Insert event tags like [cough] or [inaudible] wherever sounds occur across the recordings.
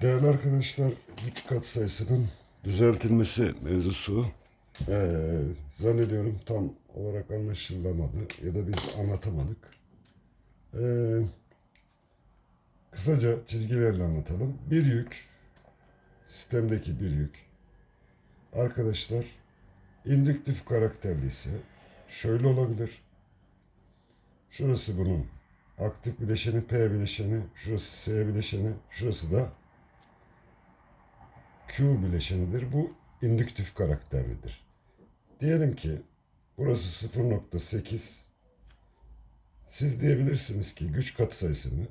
Değerli arkadaşlar, güç katsayısının düzeltilmesi mevzusu eee, zannediyorum tam olarak anlaşılamadı ya da biz anlatamadık. Eee, kısaca çizgilerle anlatalım. Bir yük, sistemdeki bir yük, arkadaşlar indüktif karakterli ise şöyle olabilir. Şurası bunun aktif bileşeni, P bileşeni, şurası S bileşeni, şurası da Q bileşenidir. Bu indüktif karakterlidir. Diyelim ki burası 0.8. Siz diyebilirsiniz ki güç katsayısını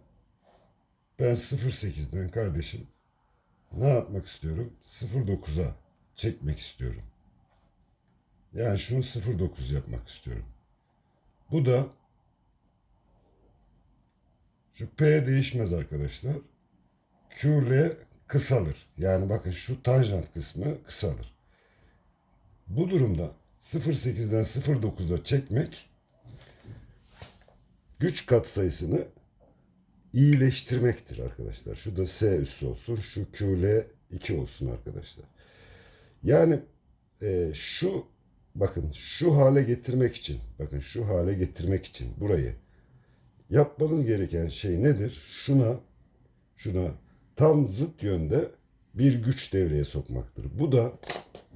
ben 0.8'den kardeşim ne yapmak istiyorum? 0.9'a çekmek istiyorum. Yani şunu 0.9 yapmak istiyorum. Bu da şu P değişmez arkadaşlar. QL kısalır. Yani bakın şu tanjant kısmı kısalır. Bu durumda 0.8'den 0.9'a çekmek güç katsayısını iyileştirmektir arkadaşlar. Şu da S üssü olsun, şu QL 2 olsun arkadaşlar. Yani e, şu bakın şu hale getirmek için, bakın şu hale getirmek için burayı yapmanız gereken şey nedir? Şuna şuna tam zıt yönde bir güç devreye sokmaktır. Bu da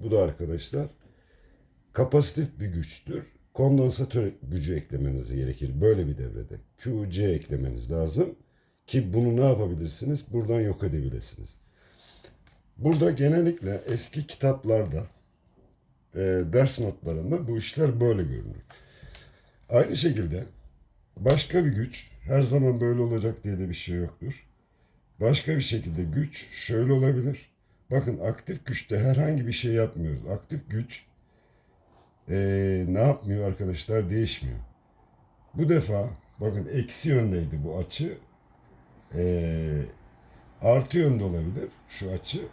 bu da arkadaşlar kapasitif bir güçtür. Kondansatör gücü eklemeniz gerekir böyle bir devrede. QC eklemeniz lazım ki bunu ne yapabilirsiniz? Buradan yok edebilirsiniz. Burada genellikle eski kitaplarda e, ders notlarında bu işler böyle görünür. Aynı şekilde başka bir güç her zaman böyle olacak diye de bir şey yoktur. Başka bir şekilde güç şöyle olabilir. Bakın aktif güçte herhangi bir şey yapmıyoruz. Aktif güç eee, ne yapmıyor arkadaşlar? Değişmiyor. Bu defa bakın eksi yöndeydi bu açı. Eee, artı yönde olabilir şu açı.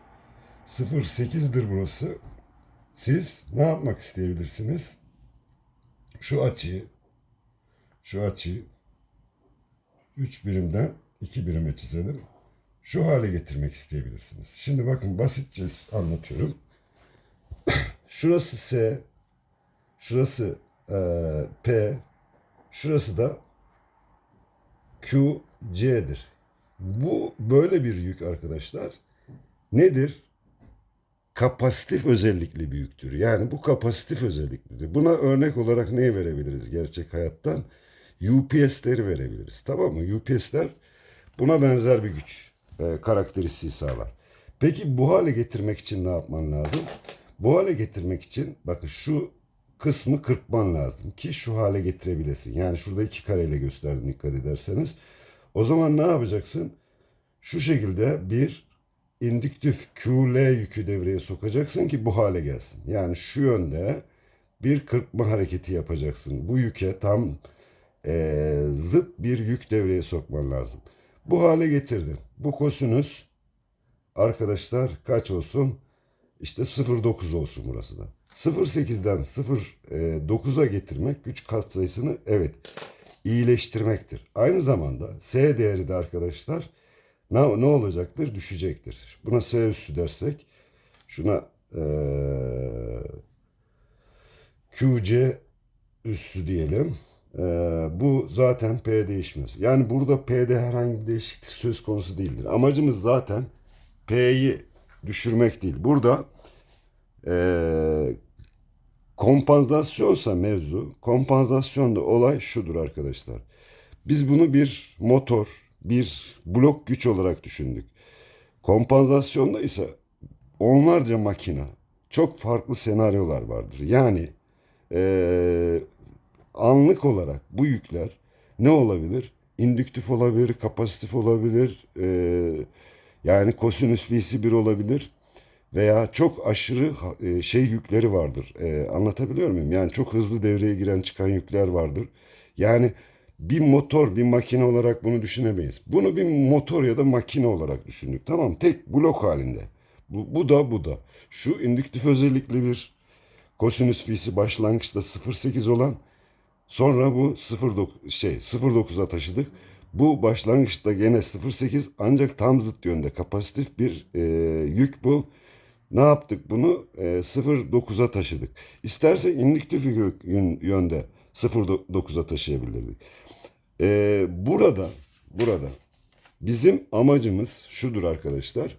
0.8'dir burası. Siz ne yapmak isteyebilirsiniz? Şu açıyı şu açıyı 3 birimden 2 birime çizelim. Şu hale getirmek isteyebilirsiniz. Şimdi bakın basitçe anlatıyorum. [clears throat] Şurası S, şurası eee, P, şurası da Q, C'dir. Bu böyle bir yük arkadaşlar. Nedir? Kapasitif özellikli bir yüktür. Yani bu kapasitif özelliklidir. Buna örnek olarak neyi verebiliriz gerçek hayattan? UPS'leri verebiliriz. Tamam mı? UPS'ler buna benzer bir güç e, karakteristiği sağlar. Peki bu hale getirmek için ne yapman lazım? Bu hale getirmek için bakın şu kısmı kırpman lazım ki şu hale getirebilesin. Yani şurada iki kareyle gösterdim dikkat ederseniz. O zaman ne yapacaksın? Şu şekilde bir indüktif QL yükü devreye sokacaksın ki bu hale gelsin. Yani şu yönde bir kırpma hareketi yapacaksın. Bu yüke tam eee, zıt bir yük devreye sokman lazım. Bu hale getirdin. Bu kosinüs arkadaşlar kaç olsun? İşte 0.9 olsun burası da. 0.8'den 0.9'a getirmek güç katsayısını evet iyileştirmektir. Aynı zamanda S değeri de arkadaşlar ne, ne olacaktır? Düşecektir. Buna S üssü dersek şuna eee QC üssü diyelim. Ee, bu zaten P değişmez. Yani burada P'de herhangi bir değişiklik söz konusu değildir. Amacımız zaten P'yi düşürmek değil. Burada ee, kompansasyonsa mevzu, kompansasyonda olay şudur arkadaşlar. Biz bunu bir motor, bir blok güç olarak düşündük. Kompansasyonda ise onlarca makina, çok farklı senaryolar vardır. Yani eee, anlık olarak bu yükler ne olabilir? İndüktif olabilir, kapasitif olabilir, eee, yani kosinüs v'si 1 olabilir veya çok aşırı e, şey yükleri vardır. Eee, anlatabiliyor muyum? Yani çok hızlı devreye giren çıkan yükler vardır. Yani bir motor, bir makine olarak bunu düşünemeyiz. Bunu bir motor ya da makine olarak düşündük. Tamam, tek blok halinde. Bu, bu da bu da. Şu indüktif özellikli bir kosinüs fi'si başlangıçta 0.8 olan sonra bu 0.9 şey 0.9'a taşıdık. Bu başlangıçta gene 0.8 ancak tam zıt yönde kapasitif bir e, yük bu. Ne yaptık bunu? E, 0.9'a taşıdık. İstersek indüktif yönde 0.9'a taşıyabilirdik. E, burada burada bizim amacımız şudur arkadaşlar.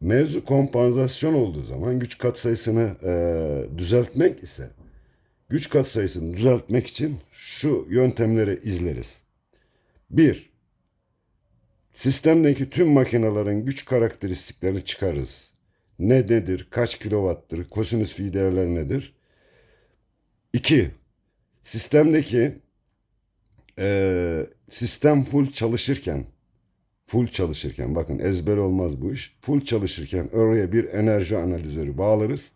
Mevzu kompansasyon olduğu zaman güç katsayısını e, düzeltmek ise güç katsayısını düzeltmek için şu yöntemleri izleriz. Bir, sistemdeki tüm makinelerin güç karakteristiklerini çıkarırız. Ne nedir, kaç kilowattır, kosinüs fi değerleri nedir? İki, sistemdeki e, sistem full çalışırken full çalışırken bakın ezber olmaz bu iş. Full çalışırken oraya bir enerji analizörü bağlarız.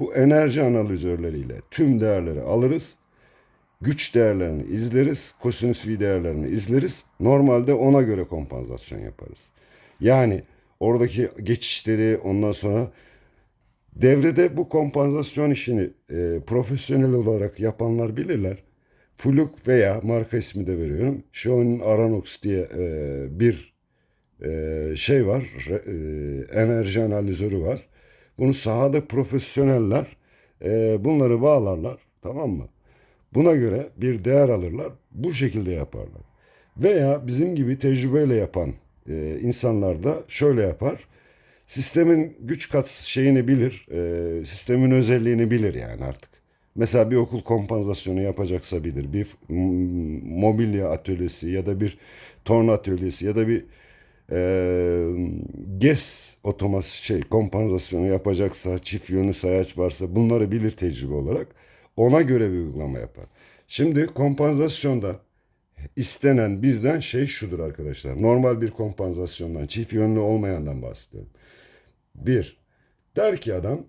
Bu enerji analizörleriyle tüm değerleri alırız. Güç değerlerini izleriz. Kosinüs V değerlerini izleriz. Normalde ona göre kompansasyon yaparız. Yani oradaki geçişleri ondan sonra devrede bu kompansasyon işini e, profesyonel olarak yapanlar bilirler. Fluk veya marka ismi de veriyorum. Xiaomi'nin Aranox diye e, bir e, şey var, e, enerji analizörü var. Bunu sahada profesyoneller e, bunları bağlarlar, tamam mı? Buna göre bir değer alırlar, bu şekilde yaparlar. Veya bizim gibi tecrübeyle yapan e, insanlar da şöyle yapar. Sistemin güç kat şeyini bilir, e, sistemin özelliğini bilir yani artık. Mesela bir okul kompansasyonu yapacaksa bilir. Bir mobilya atölyesi ya da bir torna atölyesi ya da bir e, GES otomas şey kompansasyonu yapacaksa çift yönlü sayaç varsa bunları bilir tecrübe olarak. Ona göre bir uygulama yapar. Şimdi kompansasyonda istenen bizden şey şudur arkadaşlar. Normal bir kompansasyondan, çift yönlü olmayandan bahsediyorum. Bir, der ki adam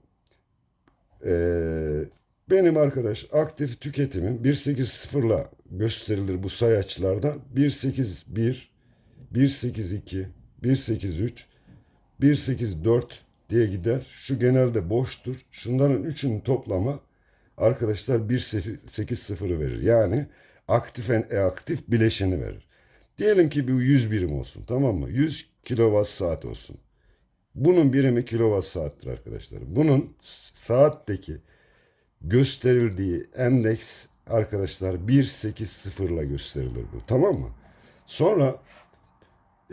eee, benim arkadaş aktif tüketimim 1.8.0'la gösterilir bu sayaçlarda. 1.8.1, 1.8.2, 1.8.3, 1.8.4 diye gider. Şu genelde boştur. Şunların üçünün toplamı arkadaşlar 1.8.0'ı verir. Yani aktif e, aktif bileşeni verir. Diyelim ki bu 100 birim olsun tamam mı? 100 kilowatt saat olsun. Bunun birimi kilowatt saattir arkadaşlar. Bunun saatteki gösterildiği endeks arkadaşlar 180 ile gösterilir bu. Tamam mı? Sonra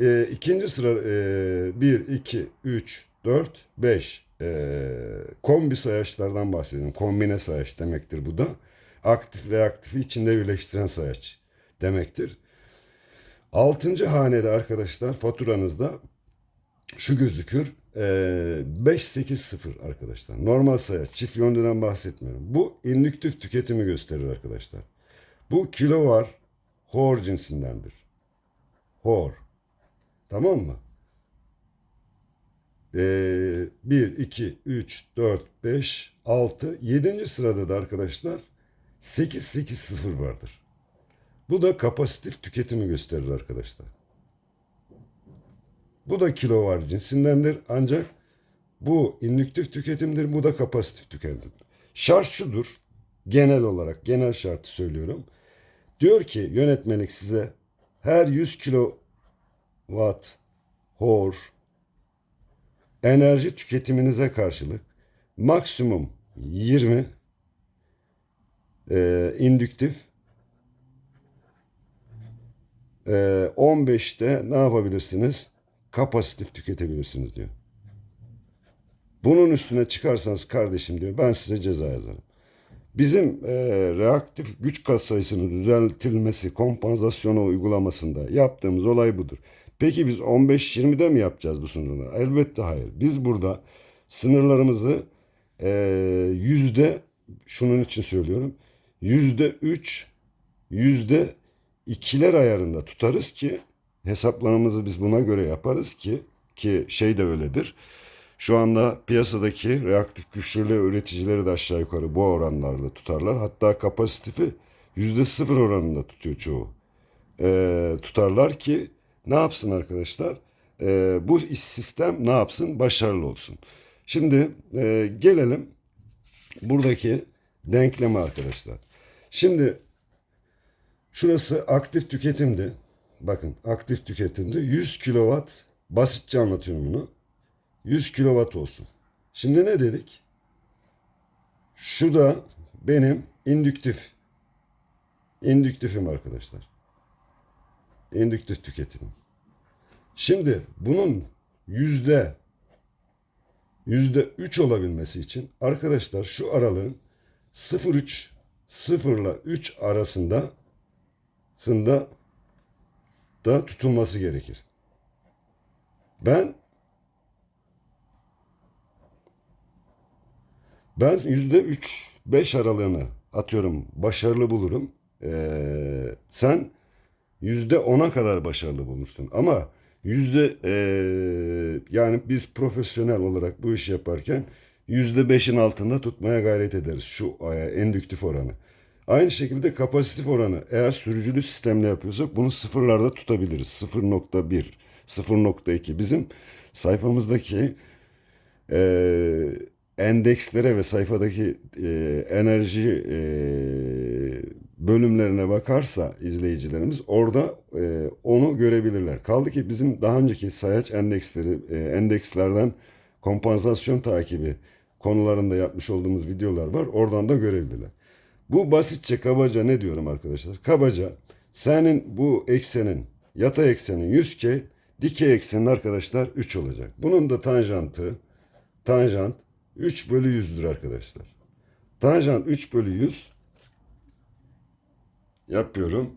e, ikinci sıra e, 1, 2, 3, 4, 5 e, kombi sayaçlardan bahsediyorum. Kombine sayaç demektir bu da. Aktif reaktifi içinde birleştiren sayaç demektir. Altıncı hanede arkadaşlar faturanızda şu gözükür. Ee, 580 arkadaşlar. Normal sayaç. Çift yönlüden bahsetmiyorum. Bu indüktif tüketimi gösterir arkadaşlar. Bu kilovar hor cinsindendir. Hor. Tamam mı? Ee, 1, 2, 3, 4, 5, 6, 7. sırada da arkadaşlar 880 vardır. Bu da kapasitif tüketimi gösterir arkadaşlar. Bu da kilovar cinsindendir ancak bu indüktif tüketimdir, bu da kapasitif tüketimdir. Şart şudur, genel olarak, genel şartı söylüyorum. Diyor ki yönetmelik size her 100 kilowatt hor enerji tüketiminize karşılık maksimum 20 e, indüktif e, 15'te ne yapabilirsiniz? Kapasitif tüketebilirsiniz diyor. Bunun üstüne çıkarsanız kardeşim diyor ben size ceza yazarım. Bizim e, reaktif güç katsayısının düzeltilmesi, kompansasyonu uygulamasında yaptığımız olay budur. Peki biz 15-20'de mi yapacağız bu sınırları? Elbette hayır. Biz burada sınırlarımızı e, yüzde, şunun için söylüyorum, yüzde üç, yüzde ikiler ayarında tutarız ki hesaplarımızı biz buna göre yaparız ki ki şey de öyledir. Şu anda piyasadaki reaktif güçlü üreticileri de aşağı yukarı bu oranlarda tutarlar. Hatta kapasitifi yüzde sıfır oranında tutuyor çoğu. Ee, tutarlar ki ne yapsın arkadaşlar? Ee, bu sistem ne yapsın? Başarılı olsun. Şimdi e, gelelim buradaki denkleme arkadaşlar. Şimdi şurası aktif tüketimdi. bakın aktif tüketimde 100 kilowatt basitçe anlatıyorum bunu. 100 kilowatt olsun. Şimdi ne dedik? Şu da benim indüktif. İndüktifim arkadaşlar. İndüktif tüketimim. Şimdi bunun yüzde yüzde 3 olabilmesi için arkadaşlar şu aralığın 0,3 0 ile 3 arasında sında da tutulması gerekir. Ben ben yüzde 3 5 aralığını atıyorum başarılı bulurum. Ee, sen yüzde 10'a kadar başarılı bulursun. Ama yüzde ee, yani biz profesyonel olarak bu işi yaparken yüzde beşin altında tutmaya gayret ederiz şu e, endüktif oranı. Aynı şekilde kapasitif oranı eğer sürücülü sistemle yapıyorsak bunu sıfırlarda tutabiliriz. 0.1, 0.2 bizim sayfamızdaki e, endekslere ve sayfadaki e, enerji e, bölümlerine bakarsa izleyicilerimiz orada e, onu görebilirler. Kaldı ki bizim daha önceki sayaç endeksleri e, endekslerden kompansasyon takibi konularında yapmış olduğumuz videolar var. Oradan da görebilirler. Bu basitçe kabaca ne diyorum arkadaşlar? Kabaca senin bu eksenin yatay eksenin 100K dikey eksenin arkadaşlar 3 olacak. Bunun da tanjantı tanjant 3 bölü 100'dür arkadaşlar. Tanjant 3 bölü 100 yapıyorum.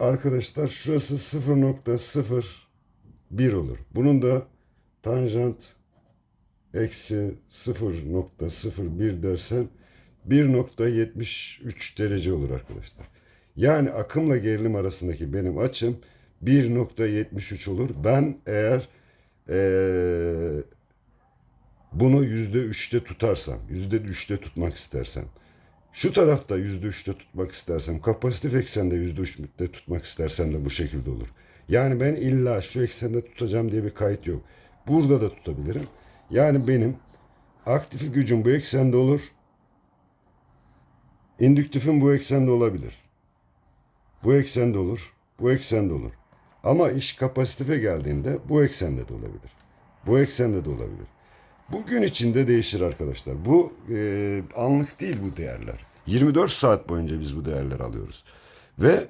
Arkadaşlar şurası 0.01 olur. Bunun da tanjant eksi 0.01 dersen 1.73 derece olur arkadaşlar. Yani akımla gerilim arasındaki benim açım 1.73 olur. Ben eğer ee, bunu yüzde üçte tutarsam, yüzde üçte tutmak istersem, şu tarafta yüzde üçte tutmak istersem, kapasitif eksende yüzde üçte tutmak istersem de bu şekilde olur. Yani ben illa şu eksende tutacağım diye bir kayıt yok. Burada da tutabilirim. Yani benim aktif gücüm bu eksende olur. İndüktifim bu eksende olabilir. Bu eksende olur. Bu eksende olur. Ama iş kapasitife geldiğinde bu eksende de olabilir. Bu eksende de olabilir. Bu gün içinde değişir arkadaşlar. Bu e, anlık değil bu değerler. 24 saat boyunca biz bu değerleri alıyoruz. Ve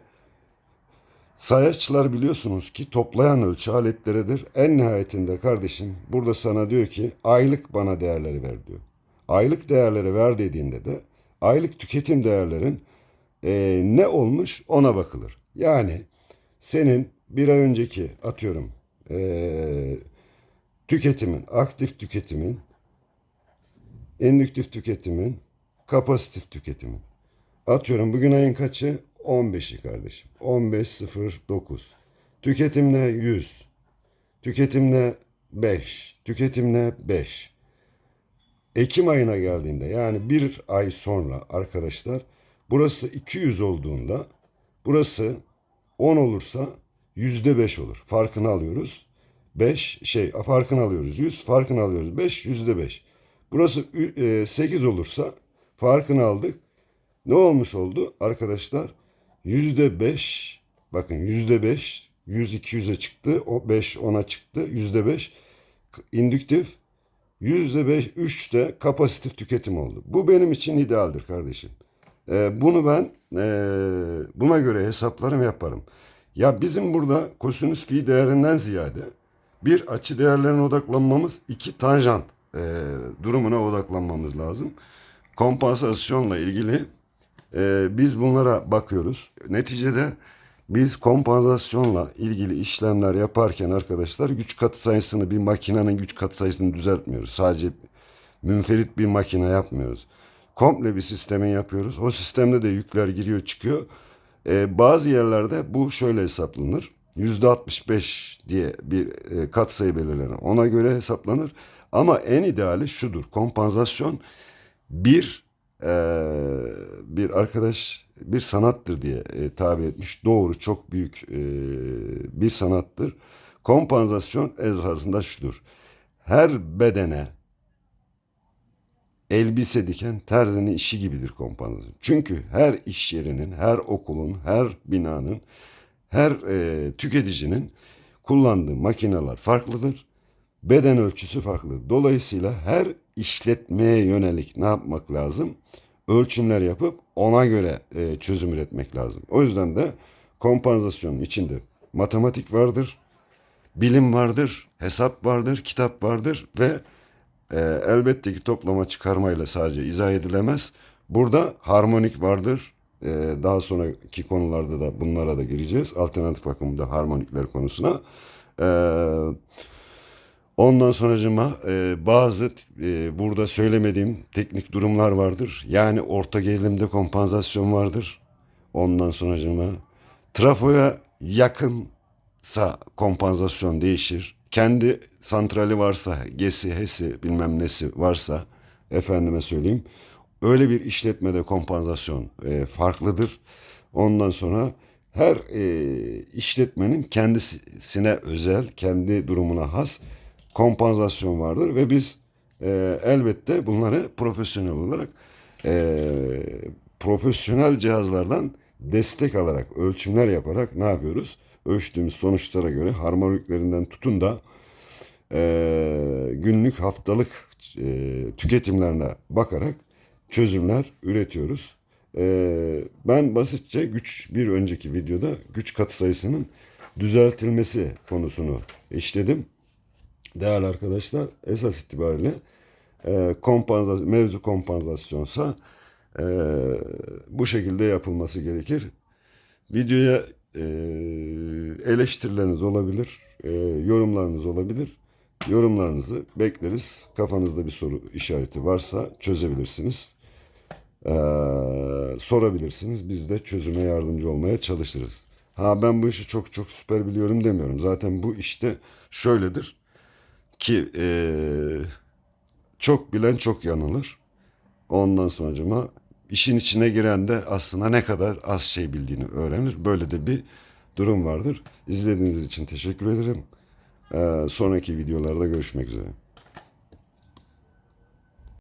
sayaçlar biliyorsunuz ki toplayan ölçü aletleridir. En nihayetinde kardeşim burada sana diyor ki aylık bana değerleri ver diyor. Aylık değerleri ver dediğinde de aylık tüketim değerlerin e, ne olmuş ona bakılır. Yani senin bir ay önceki atıyorum e, tüketimin, aktif tüketimin, indüktif tüketimin, kapasitif tüketimin. Atıyorum bugün ayın kaçı? 15'i kardeşim. 15.09. Tüketimle 100. Tüketimle 5. Tüketimle 5. Ekim ayına geldiğinde yani bir ay sonra arkadaşlar burası 200 olduğunda burası 10 olursa yüzde beş olur. Farkını alıyoruz. 5 şey farkını alıyoruz 100 farkını alıyoruz 5 yüzde 5. Burası 8 olursa farkını aldık. Ne olmuş oldu arkadaşlar? Yüzde 5 bakın yüzde 5 100 200'e çıktı. O 5 10'a çıktı. Yüzde 5 indüktif yüzde 5 3 de kapasitif tüketim oldu. Bu benim için idealdir kardeşim. Ee, bunu ben e, buna göre hesaplarım yaparım. Ya bizim burada kosinüs fi değerinden ziyade bir açı değerlerine odaklanmamız, iki tanjant e, durumuna odaklanmamız lazım. Kompansasyonla ilgili e, biz bunlara bakıyoruz. Neticede biz kompansasyonla ilgili işlemler yaparken arkadaşlar güç katsayısını bir makinenin güç katsayısını düzeltmiyoruz. Sadece münferit bir makine yapmıyoruz. Komple bir sistemin yapıyoruz. O sistemde de yükler giriyor çıkıyor. Ee, bazı yerlerde bu şöyle hesaplanır. Yüzde 65 diye bir e, katsayı belirlenir. Ona göre hesaplanır. Ama en ideali şudur. Kompansasyon bir e, bir arkadaş bir sanattır diye e, tabi etmiş. Doğru çok büyük e, bir sanattır. Kompansasyon esasında şudur. Her bedene elbise diken terzinin işi gibidir kompansasyon. Çünkü her iş yerinin, her okulun, her binanın, her e, tüketicinin kullandığı makineler farklıdır. Beden ölçüsü farklı. Dolayısıyla her işletmeye yönelik ne yapmak lazım? Ölçümler yapıp ona göre e, çözüm üretmek lazım. O yüzden de kompansasyonun içinde matematik vardır, bilim vardır, hesap vardır, kitap vardır ve e, elbette ki toplama çıkarmayla sadece izah edilemez. Burada harmonik vardır. E, daha sonraki konularda da bunlara da gireceğiz. Alternatif akımda harmonikler konusuna. E, ondan sonracıma e, bazı e, burada söylemediğim teknik durumlar vardır. Yani orta gerilimde kompansasyon vardır. Ondan sonracıma trafoya yakınsa kompansasyon değişir. Kendi santrali varsa, gesi, hesi bilmem nesi varsa efendime söyleyeyim. Öyle bir işletmede kompansasyon e, farklıdır. Ondan sonra her e, işletmenin kendisine özel, kendi durumuna has kompansasyon vardır ve biz e, elbette bunları profesyonel olarak e, profesyonel cihazlardan destek alarak, ölçümler yaparak ne yapıyoruz? Ölçtüğümüz sonuçlara göre harmoniklerinden tutun da e, günlük haftalık e, tüketimlerine bakarak çözümler üretiyoruz. E, ben basitçe güç bir önceki videoda güç katsayısının düzeltilmesi konusunu işledim. Değerli arkadaşlar esas itibariyle e, kompansa, mevzu kompansasyonsa e, bu şekilde yapılması gerekir. Videoya e, eleştirileriniz olabilir, e, yorumlarınız olabilir. Yorumlarınızı bekleriz. Kafanızda bir soru işareti varsa çözebilirsiniz. Ee, sorabilirsiniz. Biz de çözüme yardımcı olmaya çalışırız. Ha ben bu işi çok çok süper biliyorum demiyorum. Zaten bu işte şöyledir ki ee, çok bilen çok yanılır. Ondan sonracıma işin içine giren de aslında ne kadar az şey bildiğini öğrenir. Böyle de bir durum vardır. İzlediğiniz için teşekkür ederim. Ee, sonraki videolarda görüşmek üzere.